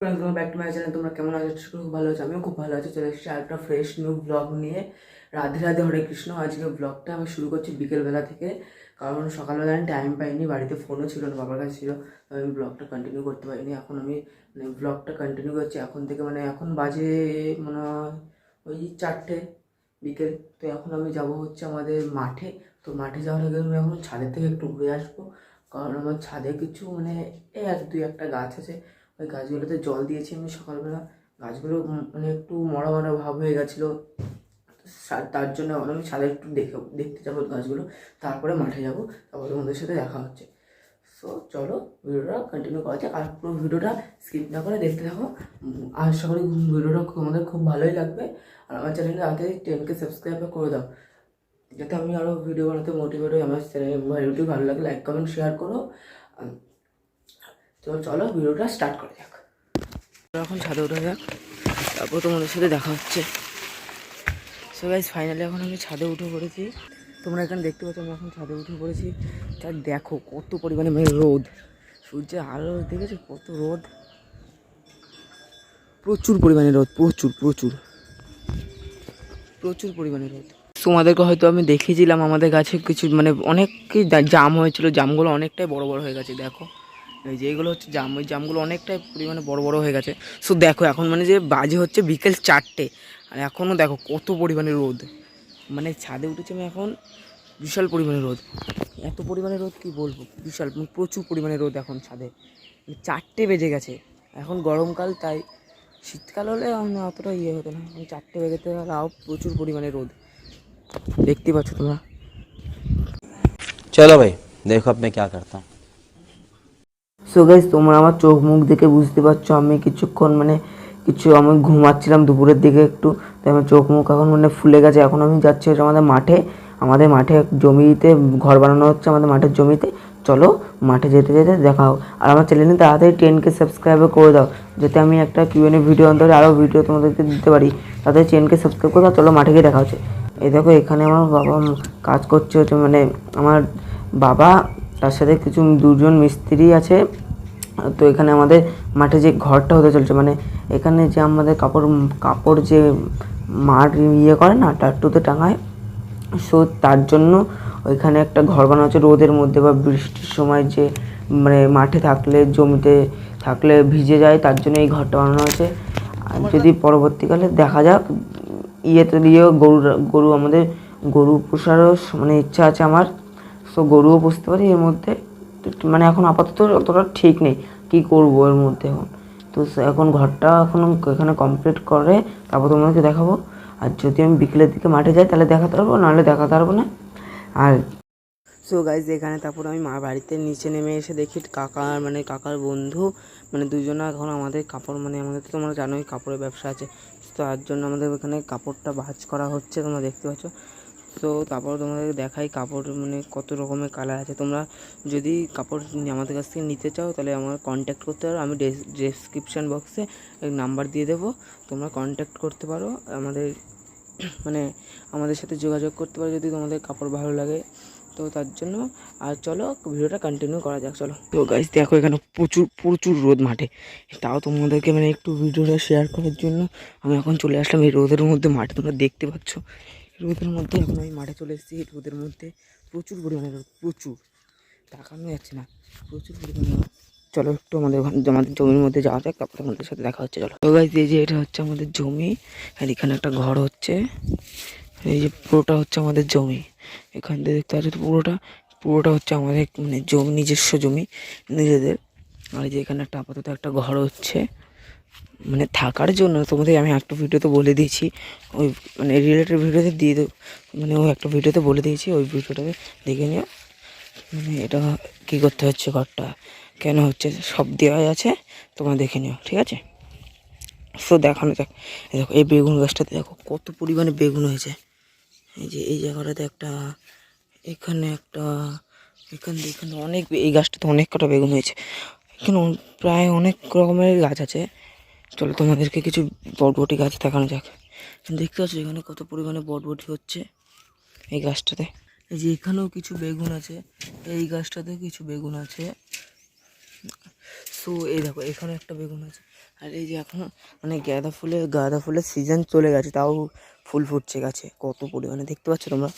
Welcome back to my channel তোমরা কেমন আছো? খুব ভালো আছো। আমিও খুব ভালো আছি। চলে এসেছি আরেকটা ফ্রেশ নিউ ব্লগ নিয়ে। রাধে রাধে হরে কৃষ্ণ। আজকে ব্লগটা আমি শুরু করছি বিকেলবেলা থেকে। কারণ সকালবেলা আমি টাইম পাইনি, বাড়িতে ফোনও ছিল না, বাবার কাছে ছিল। আমি ব্লগটা কন্টিনিউ করতে পারিনি। এখন আমি মানে ব্লগটা কন্টিনিউ করছি। এখন থেকে মানে এখন বাজে মনে ওই চারটে বিকেল। তো এখন আমি যাব হচ্ছে আমাদের মাঠে। তো মাঠে যাওয়ার আগে আমি এখন ছাদের থেকে একটু ঘুরে আসব। কারণ আমার ছাদে কিছু মানে এক দুই একটা গাছ আছে। ওই গাছগুলোতে জল দিয়েছি আমি সকালবেলা। গাছগুলো মানে একটু মরা মরা ভাব হয়ে গেছিল। তার জন্য আমি ছাদে একটু দেখে, দেখতে যাব গাছগুলো। তারপরে মাঠে যাব। তারপরে তোমাদের সাথে দেখা হচ্ছে। সো চলো ভিডিওটা কন্টিনিউ করা যাক। আর পুরো ভিডিওটা স্কিপ না করে দেখতে থাকো। আশা করি ভিডিওটা তোমাদের খুব ভালোই লাগবে। আর আমার চ্যানেলে তাড়াতাড়ি টেনকে সাবস্ক্রাইব করে দাও। যাতে আমি আরও ভিডিও বানাতে মোটিভেট হই। আমার চ্যানেল ভিডিওটি ভালো লাগে লাইক কমেন্ট শেয়ার করো। আর তো চলো ভিডিওটা স্টার্ট করা যাক। এখন ছাদে ওঠা যাক। তারপর তোমাদের সাথে দেখা হচ্ছে। সো গাইজ ফাইনালি এখন আমি ছাদে উঠে পড়েছি। তোমরা এখানে দেখতে পাচ্ছ, আমি এখন ছাদে উঠে পড়েছি। তা দেখো কত পরিমাণে মানে রোদ। সূর্যের আলো, দেখেছ কত রোদ? প্রচুর পরিমাণে রোদ, প্রচুর প্রচুর। প্রচুর পরিমাণে রোদ। তোমাদেরকে হয়তো আমি দেখিয়েছিলাম, আমাদের গাছে কিছু মানে অনেকই জাম হয়েছিল। জামগুলো অনেকটাই বড় বড় হয়ে গেছে, দেখো। এই যে এগুলো হচ্ছে জাম ওই জামগুলো অনেকটাই পরিমাণে বড় বড় হয়ে গেছে সো দেখো এখন মানে যে বাজে হচ্ছে বিকেল চারটে আর এখনও দেখো কত পরিমাণে রোদ মানে ছাদে উঠেছে আমি এখন বিশাল পরিমাণে রোদ এত পরিমাণে রোদ কি বলবো বিশাল মানে প্রচুর পরিমাণে রোদ এখন ছাদে মানে চারটে বেজে গেছে এখন গরমকাল তাই শীতকাল হলে আমি অতটা ইয়ে হতো না এখন চারটে বেজেতে তাও প্রচুর পরিমাণে রোদ দেখতে পাচ্ছ তোমরা चलो भाई देखो अब मैं क्या करता हूँ সো গাইজ তোমরা আমার চোখ মুখ দেখে বুঝতে পারছ আমি কিছুক্ষণ মানে কিছু আমি ঘুমাচ্ছিলাম দুপুরের দিকে একটু, তাই আমার চোখ মুখ এখন মানে ফুলে গেছে। এখন আমি যাচ্ছি আমাদের মাঠে আমাদের মাঠে জমিতে, ঘর বানানো হচ্ছে আমাদের মাঠের জমিতে। চলো মাঠে যেতে যেতে দেখাও আর আমার চ্যানেলে তাড়াতাড়ি টেনকে সাবস্ক্রাইব করে দাও, যাতে আমি একটা কিউএনএ ভিডিও অন্তরে আরও ভিডিও তোমাদেরকে দিতে পারি। তাদের চ্যানেলকে সাবস্ক্রাইব করে দাও, চলো মাঠে গিয়ে দেখা হচ্ছে। এই দেখো, এখানে আমার বাবা কাজ করছে হচ্ছে মানে আমার বাবা, তার সাথে কিছু দুজন মিস্ত্রি আছে। তো এখানে আমাদের মাঠে যে ঘরটা হতে চলছে মানে এখানে যে আমাদের কাপড় কাপড় যে মাঠ ইয়ে করে না, টাট্টুতে টাঙায়, সো তার জন্য ওইখানে একটা ঘর বানানো হচ্ছে। রোদের মধ্যে বা বৃষ্টির সময় যে মানে মাঠে থাকলে, জমিতে থাকলে ভিজে যায়, তার জন্য এই ঘরটা বানানো হয়েছে। আর যদি পরবর্তীকালে দেখা যাক, ইয়েতে দিয়েও গরু গরু আমাদের গরু পোষারও মানে ইচ্ছা আছে আমার। সো গরুও পুষতে পারি এর মধ্যে। মানে এখন আপাতত অতটা ঠিক নেই। কি করব এর মধ্যে এখন? তো এখন ঘরটা এখন এখানে কমপ্লিট করে, তারপর তোমাদেরকে দেখাবো। আর যদি আমি বিকেলের দিকে মাঠে যাই, তাহলে দেখাতে পারব, নাহলে দেখাতে পারব না। আর সো গাইজ এখানে তারপর আমি মা বাড়িতে নিচে নেমে এসে দেখি কাকার মানে কাকার বন্ধু মানে দুজনে এখন আমাদের কাপড় মানে আমাদের তো তোমরা জানোই কাপড়ের ব্যবসা আছে। তো তার জন্য আমাদের এখানে কাপড়টা ভাজ করা হচ্ছে, তোমরা দেখতে পাচ্ছ। তো তারপর তোমাদের দেখাই কাপড় মানে কত রকমের কালার আছে। তোমরা যদি কাপড় আমাদের কাছ থেকে নিতে চাও, তাহলে আমার কন্ট্যাক্ট করতে পারো। আমি ডেসক্রিপশান বক্সে নাম্বার দিয়ে দেবো। তোমরা কন্ট্যাক্ট করতে পারো। আমাদের মানে আমাদের সাথে যোগাযোগ করতে পারো যদি তোমাদের কাপড় ভালো লাগে। তো তার জন্য আর চলো ভিডিওটা কন্টিনিউ করা যাক, চলো। তো গাইজ দেখো এখানে প্রচুর প্রচুর রোদ মাঠে। তাও তোমাদেরকে মানে একটু ভিডিওটা শেয়ার করার জন্য আমি এখন চলে আসলাম এই রোদের মধ্যে মাঠে। তোমরা দেখতে পাচ্ছ রোদের মধ্যে এখন আমি মাঠে চলে এসেছি। রোদের মধ্যে প্রচুর পরিমাণে রোদ, প্রচুর। তাকানো যাচ্ছে না। প্রচুর পরিমাণে রোদ। চলো একটু আমাদের আমাদের জমির মধ্যে যাওয়া যাক, তারপরে আমাদের সাথে দেখা হচ্ছে, চলো। এই যে এটা হচ্ছে আমাদের জমি। আর এখানে একটা ঘর হচ্ছে। এই যে পুরোটা হচ্ছে আমাদের জমি। এখান থেকে দেখতে পাচ্ছি পুরোটা। পুরোটা হচ্ছে আমাদের মানে জমি, নিজস্ব জমি, নিজেদের। আর এই যে এখানে একটা আপাতত একটা ঘর হচ্ছে। মানে থাকার জন্য, তোমাদের আমি একটা ভিডিওতে বলে দিয়েছি, ওই মানে রিলেটেড ভিডিওতে দিয়ে মানে ওই একটা ভিডিওতে বলে দিয়েছি, ওই ভিডিওটাতে দেখে নিও মানে এটা কী করতে হচ্ছে ঘরটা, কেন হচ্ছে, সব দেওয়া আছে, তোমরা দেখে নিও, ঠিক আছে? সো দেখানো যাক, দেখো, এই বেগুন গাছটাতে দেখো কত পরিমাণে বেগুন হয়েছে, এই যে, এই জায়গাটাতে একটা, এখানে একটা, এখানে এখানে অনেক, এই গাছটাতে অনেক কটা বেগুন হয়েছে, এখানে প্রায় অনেক রকমের গাছ আছে চলো তোমাদেরকে কিছু বটবটি গাছ দেখানো যাক। দেখতে পাচ্ছ এখানে কত পরিমাণে বটবটি হচ্ছে এই গাছটাতে। এই যে এখানেও কিছু বেগুন আছে, এই গাছটাতে কিছু বেগুন আছে। সো এই দেখো, এখানে একটা বেগুন আছে। আর এই যে এখন মানে গাঁদা ফুলে গাঁদা ফুলের সিজন চলে গেছে, তাও ফুল ফুটছে গাছে। কত পরিমাণে, দেখতে পাচ্ছ তোমরা?